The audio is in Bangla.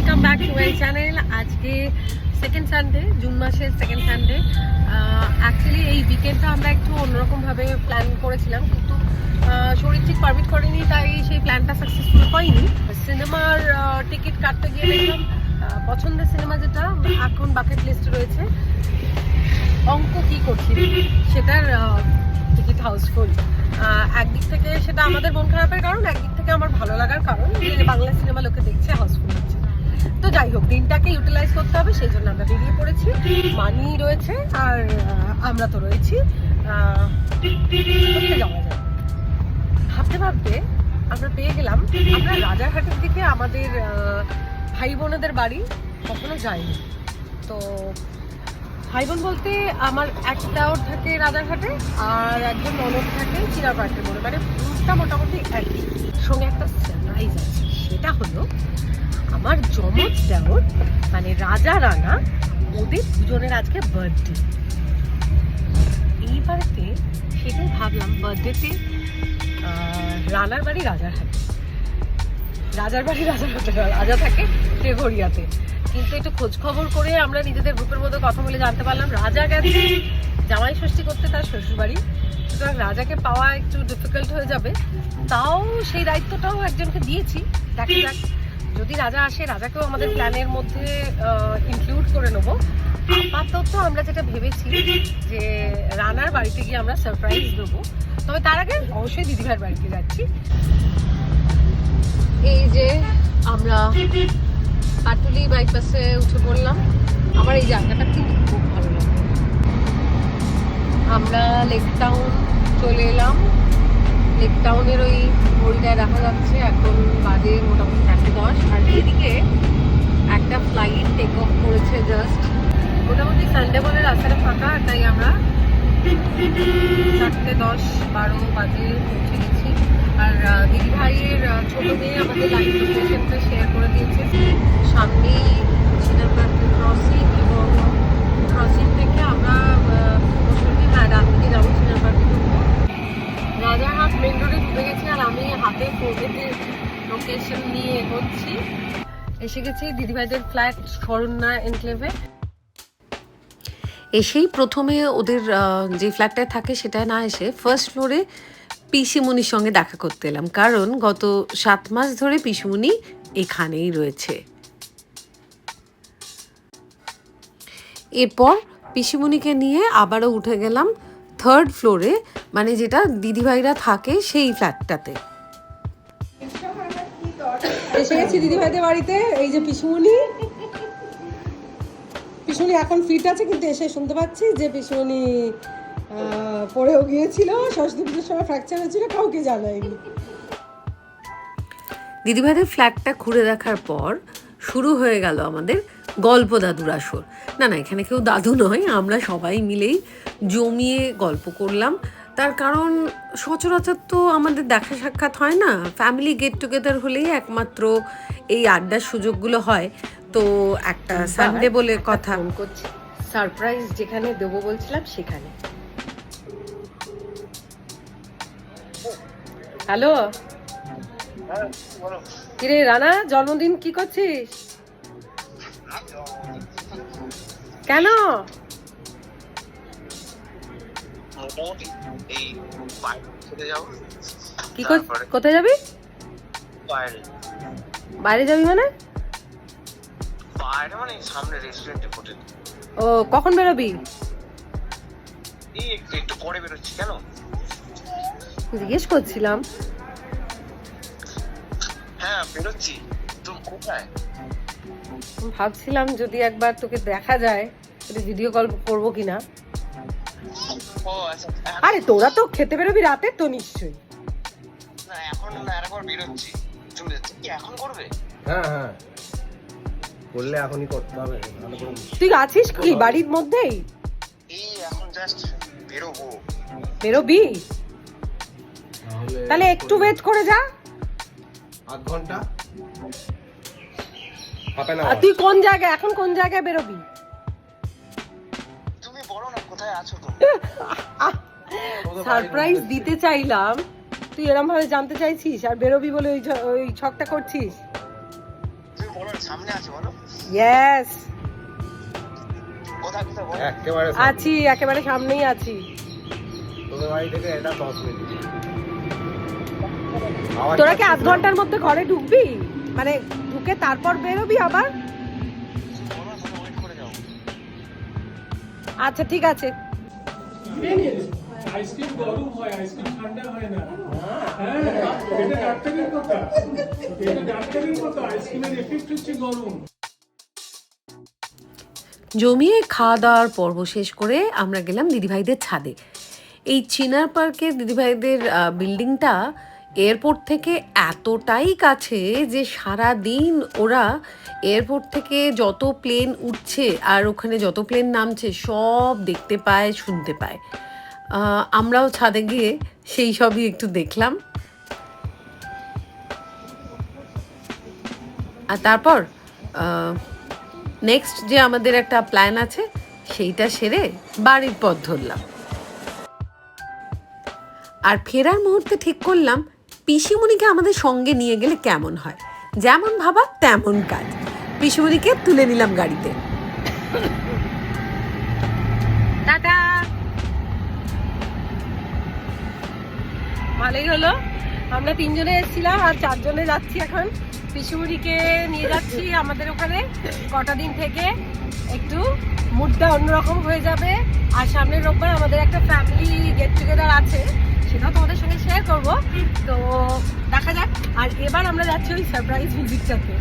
Welcome back to my channel আজকে সেকেন্ড সানডে জুন মাসের সেকেন্ড সানডে অ্যাকচুয়ালি এই উইকেন্ডটা আমরা একটু অন্যরকমভাবে প্ল্যান করেছিলাম, কিন্তু শরীর ঠিক পারমিট করেনি, তাই সেই প্ল্যানটা সাকসেসফুল হয়নি। সিনেমার টিকিট কাটতে গিয়ে দেখলাম পছন্দের সিনেমা যেটা, এখন বাকেট লিস্টে রয়েছে। অঙ্ক কি করছি? সেটার টিকিট হাউসফুল একদিক থেকে সেটা আমাদের মন খারাপের কারণ, একদিক থেকে আমার ভালো লাগার কারণ, যে বাংলা সিনেমা লোকে দেখছে হাউসফুল তো যাই হোক, দিনটাকে ইউটিলাইজ করতে হবে, সেই জন্য আমরা বেরিয়ে পড়েছি। মানি রয়েছে, আর আমরা তো রয়েছি ভাবতে ভাবতে আমরা পেয়ে গেলাম, আমরা রাজারহাটের দিকে আমাদের ভাই বোনেদের বাড়ি কখনো যাইনি। তো ভাই বোন বলতে আমার একটা ওর থাকে রাজারহাটে আর একজন ননদ থাকে চিরাপাটে বলে। মানে রুটটা মোটামুটি একই। সঙ্গে একটা সারপ্রাইজ আছে। সেটা হলো আমার জমজ দেওর মানে রাজা রানা, ওদের দুজনের আজকে বার্থডে এই বাড়িতে সেটাই ভাবলাম বার্থডেতে রানার বাড়ি রাজারহাটে। রাজার বাড়ি রাজারহাটে রাজা থাকে টেভরিয়াতে কিন্তু একটু খোঁজ খবর করে আমরা নিজেদের গ্রুপের মধ্যে কথা বলে জানতে পারলাম। রাজা গেছে, জামাই ষষ্ঠী করতে তার শ্বশুর বাড়ি সুতরাং রাজাকে পাওয়া একটু ডিফিকাল্ট হয়ে যাবে। তাও সেই দায়িত্বটাও একজনকে দিয়েছি। দেখা যাক। যদি রাজা আসে, রাজাকেও আমাদের প্ল্যানের মধ্যে ইনক্লুড করে নেব। আপাতত আমরা যেটা ভেবেছি যে রানার বাড়িতে গিয়ে আমরা সারপ্রাইজ দেবো। তবে তার আগে অবশ্যই দিদিভাইয়ের বাড়িতে যাচ্ছি। এই যে আমরা পাটুলি বাইপাসে উঠে পড়লাম। আমার এই জায়গাটা কিন্তু খুব ভালো লাগে। আমরা লেক টাউন চলে এলাম। লেক টাউনের ওই ঘড়িটায় দেখা যাচ্ছে, এখন বাজে মোটামুটি চারটে দশ। আর এদিকে একটা ফ্লাইট টেক অফ করেছে জাস্ট মোটামুটি সানডে বলে রাস্তাটা ফাঁকা, তাই আমরা চারটে দশ, বারো বাজে পৌঁছে গেছি। আর আহ, দিদি ভাইয়ের ছোট মেয়ে আমাদের লাইভ লোকেশনটা শেয়ার করে দিয়েছে। সামনেই চিনাপাটি ক্রসিং এবং ক্রসিং থেকে আমরা হ্যাঁ রাত থেকে যাব চিনাপাটি রাজারহাট মেন রোডে ঢুকে গেছি আর আমি হাতে কোভিডের লোকেশন নিয়ে এগোচ্ছি। এসে গেছি দিদিভাইদের ফ্ল্যাট শরণ্যা এনক্লেভে এসেই প্রথমে ওদের যে ফ্ল্যাটটায় থাকে সেটা না এসে ফার্স্ট ফ্লোরে পিসিমণির সঙ্গে দেখা করতে এলাম। কারণ গত সাত মাস ধরে পিসিমণি এখানেই রয়েছে। এরপর পিসিমণিকে নিয়ে আবারও উঠে গেলাম থার্ড ফ্লোরে মানে যেটা দিদিভাইরা থাকে সেই ফ্ল্যাটটাতে এসে গেছি দিদিভাইদের বাড়িতে এই যে পিসুমণি। পিসুমণি এখন ফিট আছে কিন্তু এসে শুনতে পাচ্ছি যে পিসুমণি আহ, পড়েও গিয়েছিল সরস্বতী পুজোর সময় ফ্র্যাকচার হয়েছিল কাউকে জানায়নি। দিদিভাইদের ফ্ল্যাটটা ঘুরে দেখার পর শুরু হয়ে গেল আমাদের গল্প দাদুর আসর। না না এখানে কেউ দাদু নয় আমরা সবাই মিলেই জমিয়ে গল্প করলাম। তার কারণ সচরাচর তো আমাদের দেখা সাক্ষাৎ হয় না ফ্যামিলি গেট টুগেদার হলেই একমাত্র এই আড্ডার সুযোগগুলো হয়। তো একটা সানডে বলে কথা। করছি। সারপ্রাইজ যেখানে দেবো বলছিলাম সেখানে। হ্যালো? কিরে রানা জন্মদিন কি করছিস? কেন? কি কোথায় যাবি? বাইরে। যাবি মানে? বাইরে মানে সামনে রেস্টুরেন্টে হোটেল। ও কখন বেরোবি? একটু পরে বেরোচ্ছি কেন? জিজ্ঞেস করছিলাম। হ্যাঁ বেরোচ্ছি। তুমি কোথায়? ভাবছিলাম যদি একবার তোকে দেখা যায় একটু ভিডিও কল করব কিনা। ও আচ্ছা আরে তোরা তো খেতে বেরোবি রাতে তো নিশ্চয়ই। না এখন না আরেকবার বেরোচ্ছি। চলে কি এখন করবে? হ্যাঁ হ্যাঁ। করলে এখনই করতে হবে তুই আছিস কি বাড়ির মধ্যেই? এই এখন জাস্ট বেরোবো। বেরোবি? তাহলে একটু ওয়েট করে যা। আধ ঘণ্টা। হাফ আর তুই কোন জায়গায় এখন কোন জায়গায় বেরোবি? তুমি বলো না কোথায় আছো তুমি? সারপ্রাইজ দিতে চাইলাম। তুই এরম ভাবে জানতে চাইছিস আর বেরোবি বলে ওই ওই ছকটা করছিস? তুমি বলো সামনে আছে বলো। ইয়েস। আছি একেবারে সামনেই আছি। তোদের বাড়ি থেকে এটা দশ মিনিট। আওয়াজ তোরা কি আধ ঘণ্টার মধ্যে ঘরে ঢুকবি? মানে ঢুকে তারপর বেরোবি আবার? আচ্ছা ঠিক আছে। আইসক্রিম গরম হয় আইসক্রিম ঠান্ডা হয় না। হ্যাঁ এটা ডাক্তারের কথা। এটা ডাক্তারের কথা আইসক্রিমের এফেক্ট হচ্ছে গরম। জমিয়ে খাওয়া দাওয়ার পর্ব শেষ করে আমরা গেলাম দিদিভাইদের ছাদে। এই চিনার পার্কের দিদিভাইদের আহ, বিল্ডিংটা এয়ারপোর্ট থেকে এতটাই কাছে যে সারা দিন ওরা এয়ারপোর্ট থেকে যত প্লেন উঠছে আর ওখানে যত প্লেন নামছে সব দেখতে পায়, শুনতে পায়। আমরাও ছাদে গিয়ে সেই সবই একটু দেখলাম। আর তারপর নেক্সট যে আমাদের একটা প্ল্যান আছে, সেইটা সেরে বাড়ির পথ ধরলাম। আর ফেরার মুহূর্তে ঠিক করলাম পিসিমণিকে আমাদের সঙ্গে নিয়ে গেলে কেমন হয়? যেমন ভাবা, তেমন কাজ। পিসিমণিকে তুলে নিলাম গাড়িতে। ভালোই হলো, আমরা তিনজনে এসেছিলাম আর চারজনে যাচ্ছি এখন। পিসুমুড়িকে নিয়ে যাচ্ছি আমাদের ওখানে। কটা দিন থেকে একটু মুডটা অন্যরকম হয়ে যাবে। আর সামনের রোববার আমাদের একটা ফ্যামিলি গেট টুগেদার আছে। সেটাও তোমাদের সঙ্গে শেয়ার করব। তো দেখা যাক। আর এবার আমরা যাচ্ছি ওই সারপ্রাইজ ভিজিটটাতে